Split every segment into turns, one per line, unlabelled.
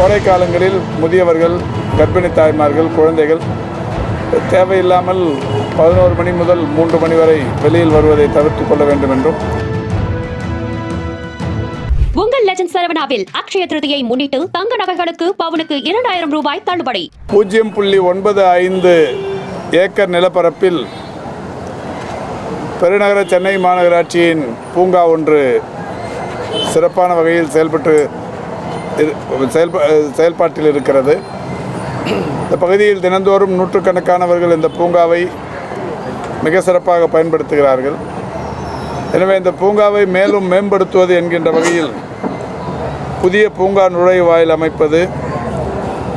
கோடை காலங்களில் முதியவர்கள் கர்ப்பிணி தாய்மார்கள் குழந்தைகள் தேவையில்லாமல் பதினோரு மணி முதல் மூன்று மணி வரை வெளியில் வருவதை தவிர்த்து கொள்ள வேண்டும் என்றும்
உங்கள் லெஜண்ட் சரவணாவில் அக்ஷய திருதியை முன்னிட்டு தங்க நகைகளுக்கு பவுனுக்கு இரண்டாயிரம் ரூபாய் தள்ளுபடி.
பூஜ்ஜியம் புள்ளி ஒன்பது ஐந்து ஏக்கர் நிலப்பரப்பில் பெருநகர சென்னை மாநகராட்சியின் பூங்கா ஒன்று சிறப்பான வகையில் செயல்பட்டு செயல்பா செயல்பாட்டில் இருக்கிறது. இந்த பகுதியில் தினந்தோறும் நூற்றுக்கணக்கானவர்கள் இந்த பூங்காவை மிக சிறப்பாக பயன்படுத்துகிறார்கள். எனவே இந்த பூங்காவை மேலும் மேம்படுத்துவது என்கின்ற வகையில் புதிய பூங்கா நுழைவாயில் அமைப்பது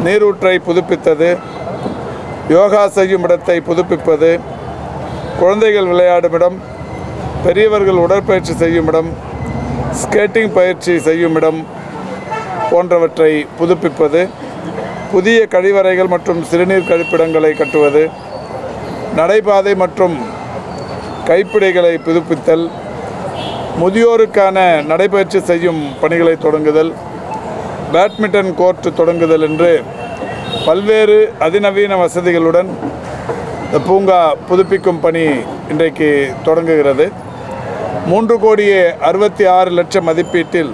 நீரூற்றை புதுப்பித்தது யோகா செய்யும் இடத்தை புதுப்பிப்பது குழந்தைகள் விளையாடும் இடம் பெரியவர்கள் உடற்பயிற்சி செய்யும் இடம் ஸ்கேட்டிங் பயிற்சி செய்யும் இடம் போன்றவற்றை புதுப்பிப்பது புதிய கழிவறைகள் மற்றும் சிறுநீர் கழிப்பிடங்களை கட்டுவது நடைபாதை மற்றும் கைப்பிடைகளை புதுப்பித்தல் முதியோருக்கான நடைபயிற்சி செய்யும் பணிகளை தொடங்குதல் பேட்மிண்டன் கோர்ட் தொடங்குதல் என்று பல்வேறு அதிநவீன வசதிகளுடன் இந்த பூங்கா புதுப்பிக்கும் பணி இன்றைக்கு தொடங்குகிறது. மூன்று கோடியே அறுபத்தி ஆறு லட்சம் மதிப்பீட்டில்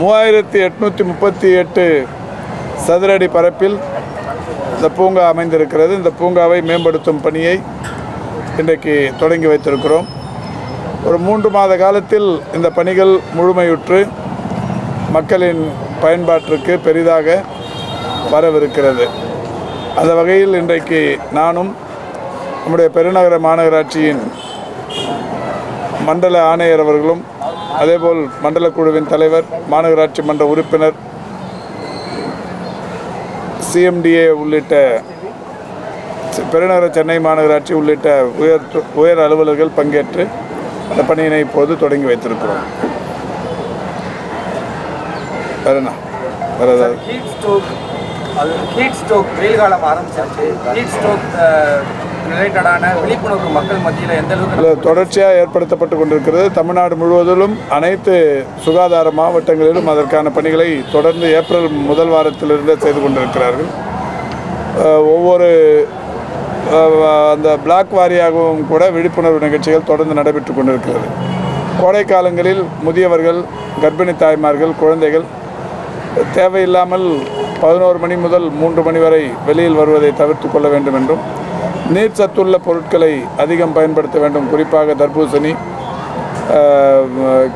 மூவாயிரத்தி எட்நூற்றி முப்பத்தி எட்டு சதுரடி பரப்பில் இந்த பூங்கா அமைந்திருக்கிறது. இந்த பூங்காவை மேம்படுத்தும் பணியை இன்றைக்கு தொடங்கி வைத்திருக்கிறோம். ஒரு மூன்று மாத காலத்தில் இந்த பணிகள் முழுமையுற்று மக்களின் பயன்பாட்டிற்கு பெரிதாக வரவிருக்கிறது. அந்த வகையில் இன்றைக்கு நானும் நம்முடைய பெருநகர மாநகராட்சியின் மண்டல ஆணையர் அவர்களும் அதேபோல் மண்டல குழுவின் தலைவர் மாநகராட்சி மன்ற உறுப்பினர் சிஎம்டிஏ உள்ளிட்ட பெருநகர சென்னை மாநகராட்சி உள்ளிட்ட உயர் உயர் அலுவலர்கள் பங்கேற்று இந்த பணியினை இப்போது தொடங்கி வைத்திருக்கிறோம். வேற வேறு ஏதாவது?
அது ஹீட் ஸ்ட்ரோக் வெயில் காலம் ஆரம்பிச்சாச்சு ஹீட் ஸ்ட்ரோக் ரிலேட்டடான விழிப்புணர்வு மக்கள் மத்தியில் எந்த அளவுக்கு
தொடர்ச்சியாக ஏற்படுத்தப்பட்டு கொண்டிருக்கிறது. தமிழ்நாடு முழுவதிலும் அனைத்து சுகாதார மாவட்டங்களிலும் அதற்கான பணிகளை தொடர்ந்து ஏப்ரல் முதல் வாரத்திலிருந்தே செய்து கொண்டிருக்கிறார்கள். ஒவ்வொரு அந்த பிளாக் வாரியாகவும் கூட விழிப்புணர்வு நிகழ்ச்சிகள் தொடர்ந்து நடைபெற்று கொண்டிருக்கிறது. கோடை காலங்களில் முதியவர்கள் கர்ப்பிணி தாய்மார்கள் குழந்தைகள் தேவையில்லாமல் பதினோரு மணி முதல் மூன்று மணி வரை வெளியில் வருவதை தவிர்த்து கொள்ள வேண்டும் என்றும் நீர் சத்துள்ள பொருட்களை அதிகம் பயன்படுத்த வேண்டும். குறிப்பாக தர்பூசணி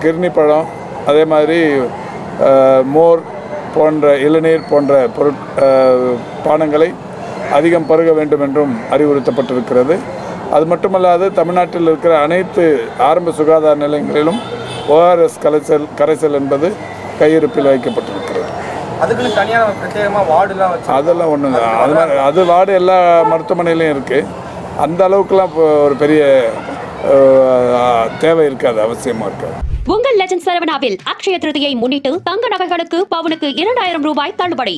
கிர்னி பழம் அதே மாதிரி மோர் போன்ற இளநீர் போன்ற பொருட் பானங்களை அதிகம் பருக வேண்டும் என்றும் அறிவுறுத்தப்பட்டிருக்கிறது. அது மட்டுமல்லாது தமிழ்நாட்டில் இருக்கிற அனைத்து ஆரம்ப சுகாதார நிலையங்களிலும் ஓஆர்எஸ் கரைசல் கரைசல் என்பது கையிருப்பில் வைக்கப்பட்டிருக்கிறது.
அதுக்குன்னு தனியாக பிரத்யேகமாக வார்டுலாம் வச்சு
அதெல்லாம் ஒன்றும் அது மாதிரி அது வார்டு எல்லா மருத்துவமனையிலையும் இருக்குது அந்த அளவுக்குலாம் இப்போ ஒரு பெரிய தேவை இருக்காது அவசியமாக இருக்காது.
உங்கள் லெஜண்ட் சரவணாவில் அக்ஷய திருதியை முன்னிட்டு தங்க நகைகளுக்கு பவுனுக்கு இரண்டாயிரம் ரூபாய் தள்ளுபடி.